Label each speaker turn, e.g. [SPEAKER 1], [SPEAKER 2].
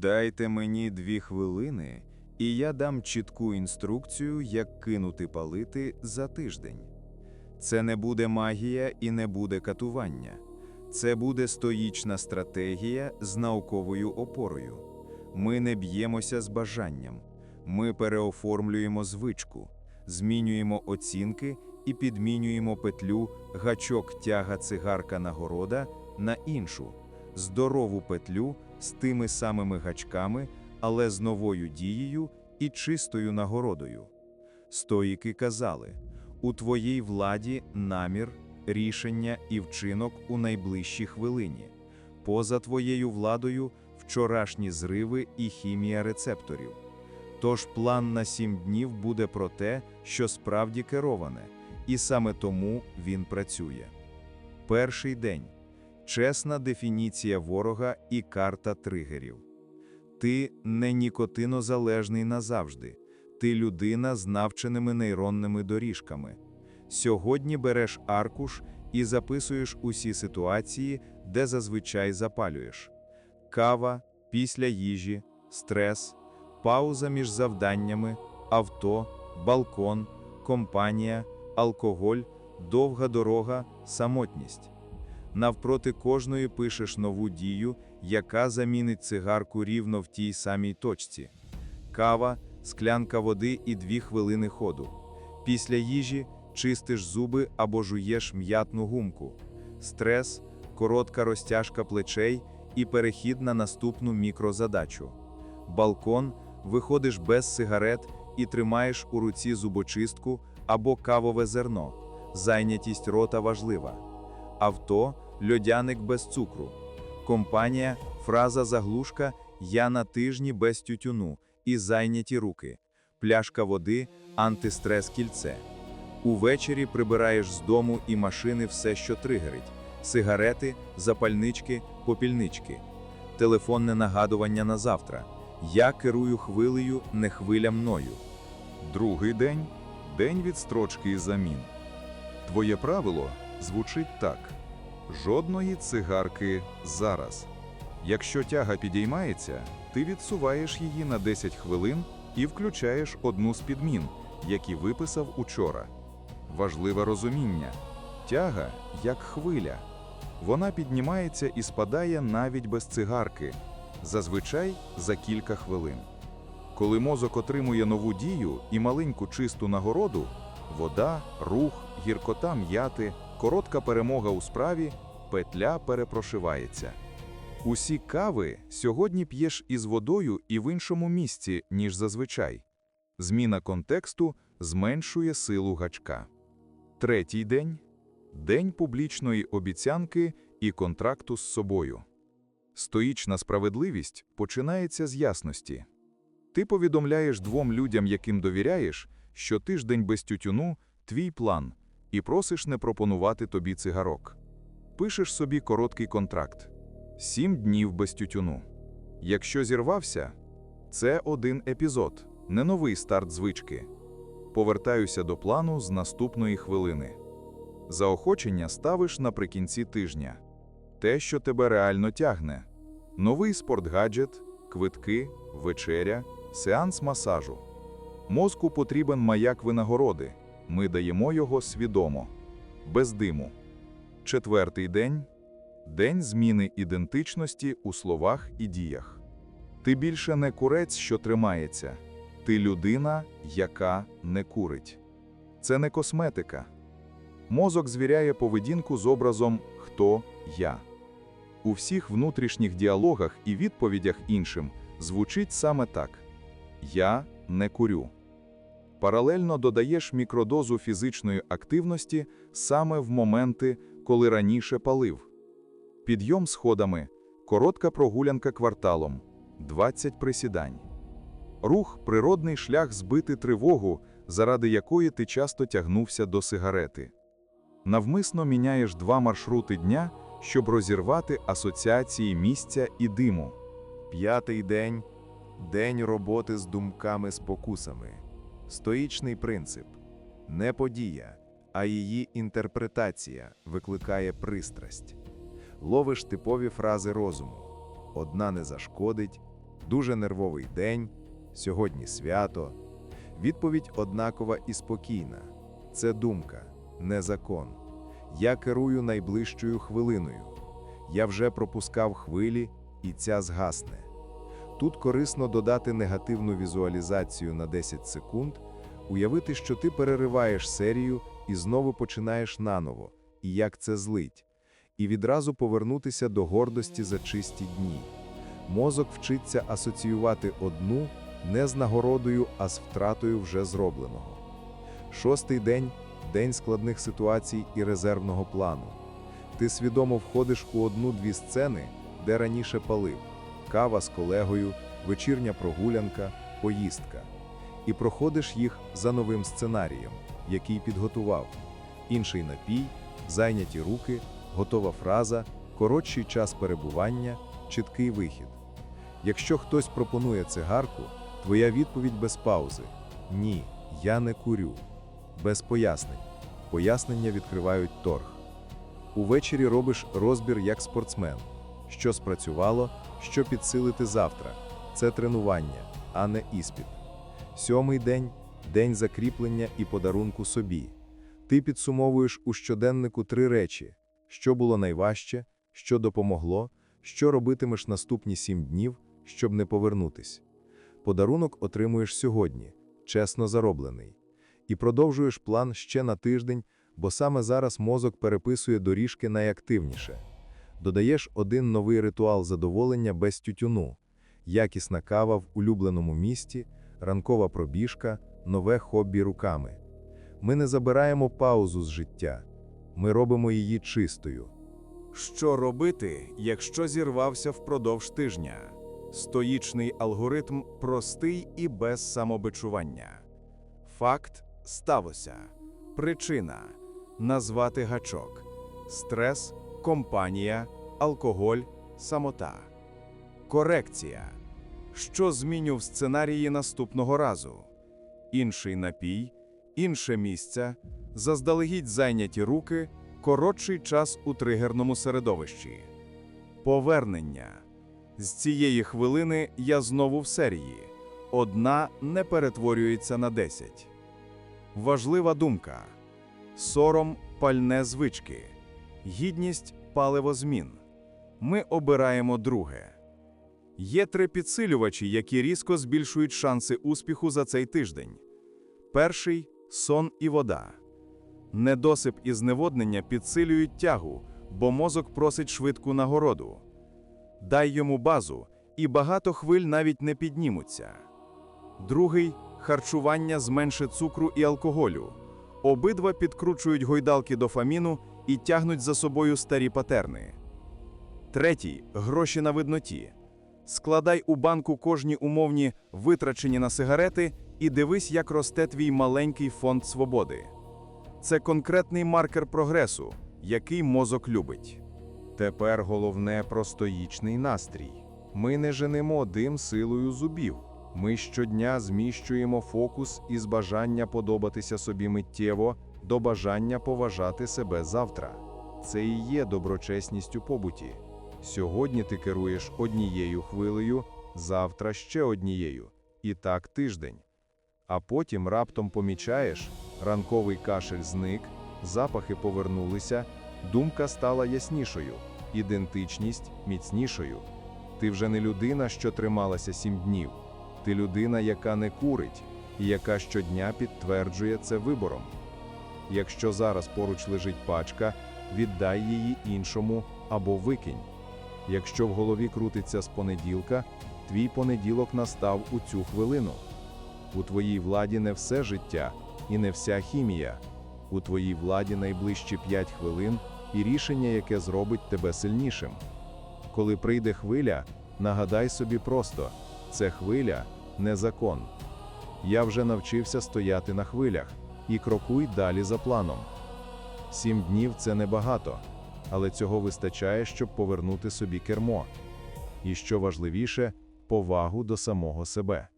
[SPEAKER 1] Дайте мені дві хвилини, і я дам чітку інструкцію, як кинути палити за тиждень. Це не буде магія і не буде катування. Це буде стоїчна стратегія з науковою опорою. Ми не б'ємося з бажанням. Ми переоформлюємо звичку, змінюємо оцінки і підмінюємо петлю гачок тяга цигарка нагорода на іншу, здорову петлю з тими самими гачками, але з новою дією і чистою нагородою. Стоїки казали: у твоїй владі намір, рішення і вчинок у найближчій хвилині. Поза твоєю владою вчорашні зриви і хімія рецепторів. Тож план на сім днів буде про те, що справді кероване, і саме тому він працює. Перший день чесна дефініція ворога і карта тригерів. Ти не нікотинозалежний назавжди, ти людина з навченими нейронними доріжками. Сьогодні береш аркуш і записуєш усі ситуації, де зазвичай запалюєш: кава, після їжі, стрес, пауза між завданнями, авто, балкон, компанія, алкоголь, довга дорога, самотність. Навпроти кожної пишеш нову дію, яка замінить цигарку рівно в тій самій точці. Кава, склянка води і дві хвилини ходу. Після їжі чистиш зуби або жуєш м'ятну гумку. Стрес, коротка розтяжка плечей і перехід на наступну мікрозадачу. Балкон, виходиш без сигарет і тримаєш у руці зубочистку або кавове зерно. Зайнятість рота важлива. Авто льодяник без цукру. Компанія фраза заглушка Я на тижні без тютюну і зайняті руки. Пляшка води, антистрес кільце. Увечері прибираєш з дому і машини все, що тригерить: сигарети, запальнички, попільнички. Телефонне нагадування на завтра. Я керую хвилею, не хвиля мною.
[SPEAKER 2] Другий день день відстрочки і замін. Твоє правило звучить так: жодної цигарки зараз. Якщо тяга підіймається, ти відсуваєш її на 10 хвилин і включаєш одну з підмін, які виписав учора. Важливе розуміння: тяга як хвиля. Вона піднімається і спадає навіть без цигарки, зазвичай за кілька хвилин. Коли мозок отримує нову дію і маленьку чисту нагороду вода, рух, гіркота м'яти, коротка перемога у справі, петля перепрошивається. Усі кави сьогодні п'єш із водою і в іншому місці, ніж зазвичай. Зміна контексту зменшує силу гачка. Третій день день публічної обіцянки і контракту з собою. Стоїчна справедливість починається з ясності. Ти повідомляєш двом людям, яким довіряєш, що тиждень без тютюну твій план, і просиш не пропонувати тобі цигарок. Пишеш собі короткий контракт: сім днів без тютюну. Якщо зірвався, це один епізод, не новий старт звички. Повертаюся до плану з наступної хвилини. Заохочення ставиш наприкінці тижня. Те, що тебе реально тягне: новий спортгаджет, квитки, вечеря, сеанс масажу. Мозку потрібен маяк винагороди. Ми даємо його свідомо, без диму. Четвертий день день зміни ідентичності у словах і діях. Ти більше не курець, що тримається, ти людина, яка не курить. Це не косметика. Мозок звіряє поведінку з образом Хто я. У всіх внутрішніх діалогах і відповідях іншим звучить саме так: Я не курю. Паралельно додаєш мікродозу фізичної активності саме в моменти, коли раніше палив. Підйом сходами, коротка прогулянка кварталом, 20 присідань. Рух природний шлях збити тривогу, заради якої ти часто тягнувся до сигарети. Навмисно міняєш два маршрути дня, щоб розірвати асоціації місця і диму.
[SPEAKER 1] П'ятий день день роботи з думками-спокусами. Стоїчний принцип не подія, а її інтерпретація викликає пристрасть. Ловиш типові фрази розуму: одна не зашкодить, Дуже нервовий день, сьогодні свято. Відповідь однакова і спокійна. Це думка, не закон. Я керую найближчою хвилиною. Я вже пропускав хвилі, і ця згасне. Тут корисно додати негативну візуалізацію на 10 секунд, уявити, що ти перериваєш серію і знову починаєш наново, і як це злить, і відразу повернутися до гордості за чисті дні. Мозок вчиться асоціювати одну не з нагородою, а з втратою вже зробленого. Шостий день день складних ситуацій і резервного плану. Ти свідомо входиш у одну-дві сцени, де раніше палив кава з колегою, вечірня прогулянка, поїздка. І проходиш їх за новим сценарієм, який підготував. Інший напій, зайняті руки, готова фраза, коротший час перебування, чіткий вихід. Якщо хтось пропонує цигарку, твоя відповідь без паузи Ні, я не курю. Без пояснень. Пояснення відкривають торг. Увечері робиш розбір як спортсмен. Що спрацювало, що підсилити завтра. Це тренування, а не іспит. Сьомий день день закріплення і подарунку собі. Ти підсумовуєш у щоденнику три речі: що було найважче, що допомогло, що робитимеш наступні сім днів, щоб не повернутись. Подарунок отримуєш сьогодні, чесно зароблений. І продовжуєш план ще на тиждень, бо саме зараз мозок переписує доріжки найактивніше. Додаєш один новий ритуал задоволення без тютюну, якісна кава в улюбленому місті, ранкова пробіжка, нове хобі руками. Ми не забираємо паузу з життя, ми робимо її чистою.
[SPEAKER 3] Що робити, якщо зірвався впродовж тижня? Стоїчний алгоритм простий і без самобичування. Факт сталося. Причина назвати гачок. Стрес, компанія, алкоголь, самота. Корекція. Що зміню в сценарії наступного разу? Інший напій, інше місце, заздалегідь зайняті руки, коротший час у тригерному середовищі. Повернення. З цієї хвилини я знову в серії. Одна не перетворюється на десять. Важлива думка. Сором пальне звички. Гідність паливо змін. Ми обираємо друге. Є три підсилювачі, які різко збільшують шанси успіху за цей тиждень. Перший сон і вода. Недосип і зневоднення підсилюють тягу, бо мозок просить швидку нагороду. Дай йому базу, і багато хвиль навіть не піднімуться. Другий харчування зменшить цукру і алкоголю. Обидва підкручують гойдалки дофаміну і тягнуть за собою старі патерни. Третій гроші на видноті. Складай у банку кожні умовні витрачені на сигарети і дивись, як росте твій маленький фонд свободи. Це конкретний маркер прогресу, який мозок любить.
[SPEAKER 2] Тепер головне про стоїчний настрій. Ми не женемо дим силою зубів. Ми щодня зміщуємо фокус із бажання подобатися собі миттєво до бажання поважати себе завтра. Це і є доброчесність у побуті. Сьогодні ти керуєш однією хвилею, завтра ще однією. І так тиждень. А потім раптом помічаєш, ранковий кашель зник, запахи повернулися, думка стала яснішою, ідентичність міцнішою. Ти вже не людина, що трималася сім днів. Ти людина, яка не курить, і яка щодня підтверджує це вибором. Якщо зараз поруч лежить пачка, віддай її іншому або викинь. Якщо в голові крутиться з понеділка, твій понеділок настав у цю хвилину. У твоїй владі не все життя і не вся хімія. У твоїй владі найближчі 5 хвилин і рішення, яке зробить тебе сильнішим. Коли прийде хвиля, нагадай собі просто: це хвиля не закон. Я вже навчився стояти на хвилях і крокуй далі за планом. Сім днів це небагато, але цього вистачає, щоб повернути собі кермо. І що важливіше, повагу до самого себе.